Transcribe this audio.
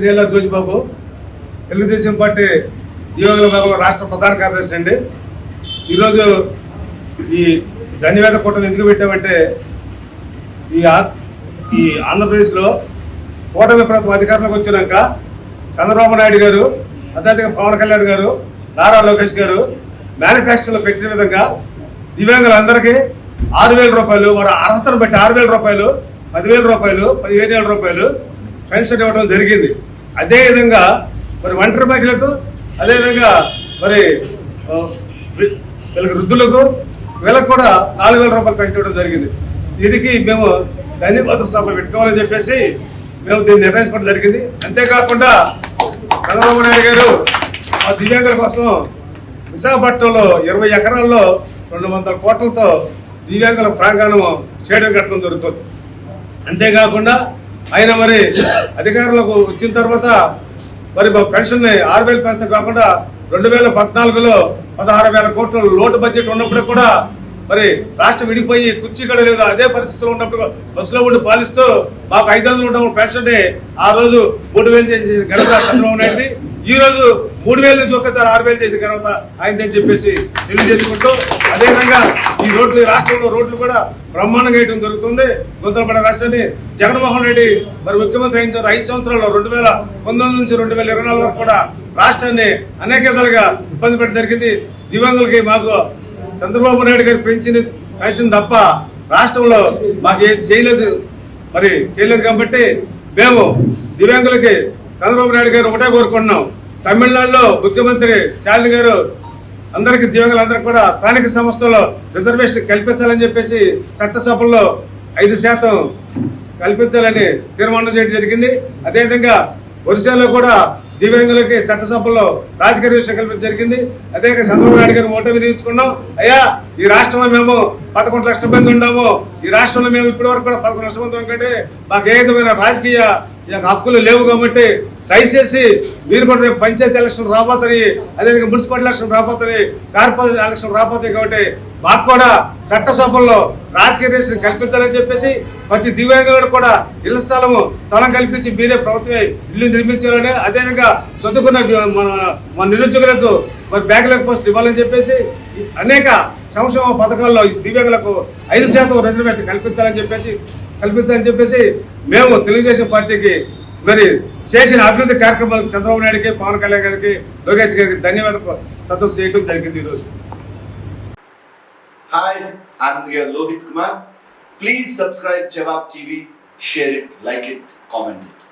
జిల్లా జోషిబాబు తెలుగుదేశం పార్టీ దివంగత భాగంలో రాష్ట్ర ప్రధాన కార్యదర్శి అండి. ఈరోజు ఈ ధన్యవాద కూటమి ఎందుకు పెట్టామంటే ఈ ఆ- ఈ ఆంధ్రప్రదేశ్లో కూటమి ప్రభుత్వం అధికారంలోకి వచ్చినాక చంద్రబాబు నాయుడు గారు అదేవిధంగా పవన్ కళ్యాణ్ గారు నారా లోకేష్ గారు మేనిఫెస్టోలో పెట్టిన విధంగా దివ్యాంగులందరికీ ఆరు వేల రూపాయలు వారి అర్హతను బట్టి ఆరు వేల రూపాయలు పదివేల రూపాయలు పదిహేను వేల రూపాయలు పెన్షన్ ఇవ్వడం జరిగింది. అదేవిధంగా మరి ఒంటరి మహిళలకు అదేవిధంగా మరి వీళ్ళకి వృద్ధులకు వీళ్ళకు కూడా నాలుగు వేల రూపాయలు పెన్షన్ జరిగింది. దీనికి మేము ధన్యవాద సభ పెట్టుకోవాలని చెప్పేసి మేము దీన్ని నిర్ణయించుకోవడం జరిగింది. అంతేకాకుండా చంద్రబాబు నాయుడు గారు ఆ దివ్యాంగుల కోసం విశాఖపట్నంలో ఇరవై ఎకరాల్లో రెండు వందల కోట్లతో దివ్యాంగుల ప్రాంగణం చేయడం కట్టడం జరుగుతుంది. అంతేకాకుండా ఆయన మరి అధికారంలోకి వచ్చిన తర్వాత మరి మా పెన్షన్ ఆరు వేలు పెంచడం కాకుండా రెండు వేల పద్నాలుగులో పదహారు వేల కోట్ల లోటు బడ్జెట్ ఉన్నప్పుడు కూడా మరి రాష్ట్రం విడిపోయి కుర్చీ కూడా లేదు అదే పరిస్థితిలో ఉన్నప్పుడు బస్సులో ఉండి పాలిస్తూ మాకు ఐదు వందలు ఉన్న పెన్షన్ ఆ రోజు మూడు వేలు చేసి గడప చంద్రబాబు నాయుడు ఈ రోజు మూడు వేల నుంచి ఒక్కసారి ఆరు వేలు చేసి ఘనత ఆయనని చెప్పేసి తెలియజేసుకుంటూ అదేవిధంగా ఈ రోడ్లు రాష్ట్రంలో రోడ్లు కూడా బ్రహ్మాండంగా వేయడం జరుగుతుంది. గుంతలపడ రాష్ట్రాన్ని జగన్మోహన్ రెడ్డి మరి ముఖ్యమంత్రి అయిన తర్వాత ఐదు సంవత్సరాల్లో రెండు వేల పంతొమ్మిది నుంచి రెండు వేల ఇరవై నాలుగు వరకు కూడా రాష్ట్రాన్ని అనేక విధాలుగా ఇబ్బంది పెట్టడం జరిగింది. దివ్యాంగులకి మాకు చంద్రబాబు నాయుడు గారు పెంచిన పెన్షన్ తప్ప రాష్ట్రంలో మాకు ఏం చేయలేదు. మరి చేయలేదు కాబట్టి మేము దివ్యాంగులకి చంద్రబాబు నాయుడు గారు ఒకటే కోరుకుంటున్నాం. తమిళనాడులో ముఖ్యమంత్రి చాలి గారు అందరికి దివ్యాంగులందరికీ కూడా స్థానిక సంస్థల్లో రిజర్వేషన్ కల్పించాలని చెప్పేసి చట్టసభల్లో ఐదు శాతం కల్పించాలని తీర్మానం చేయడం జరిగింది. అదేవిధంగా ఒరిస్సాలో కూడా దివ్యాంగులకి చట్టసభల్లో రాజకీయ విషయం కల్పించడం జరిగింది. అదేవిధంగా చంద్రబాబు నాయుడు గారు ఓటమి వినియోగించుకున్నాం అయ్యా ఈ రాష్ట్రంలో మేము పదకొండు లక్షల మంది ఉన్నాము. ఈ రాష్ట్రంలో మేము ఇప్పటి వరకు కూడా పదకొండు లక్షల మంది ఉన్నాం. కంటే మాకు ఏ విధమైన రాజకీయ ఈ యొక్క హక్కులు లేవు కాబట్టి దయచేసి మీరు కూడా రేపు పంచాయతీ ఎలక్షన్ రాబోతుంది అదేవిధంగా మున్సిపల్ ఎలక్షన్ రాబోతుంది కార్పొరేషన్ ఎలక్షన్ రాబోతుంది కాబట్టి మాకు కూడా చట్టసభల్లో రాజకీయ రేషన్ కల్పించాలని చెప్పేసి ప్రతి దివ్యాంగులకు కూడా ఇళ్ళ స్థలము స్థలం కల్పించి మీరే ప్రభుత్వమే ఇల్లు నిర్మించాలని అదేవిధంగా చదువుకున్న మన మన నిరుద్యోగులకు మరి బ్యాంకులకు పోస్ట్ ఇవ్వాలని చెప్పేసి అనేక సంక్షేమ పథకాల్లో దివ్యాంగులకు ఐదు శాతం రిజర్వేషన్ కల్పించాలని చెప్పేసి కల్పించాలని చెప్పేసి మేము తెలుగుదేశం పార్టీకి మరి చేసిన అభివృద్ధి కార్యక్రమాలకు చంద్రబాబు నాయుడికి పవన్ కళ్యాణ్ గారికి లోకేష్ గారికి ధన్యవాదాలు సదస్సు చేయడం జరిగింది ఈరోజు. Lohit Kumar please subscribe Jawab TV share it like it comment it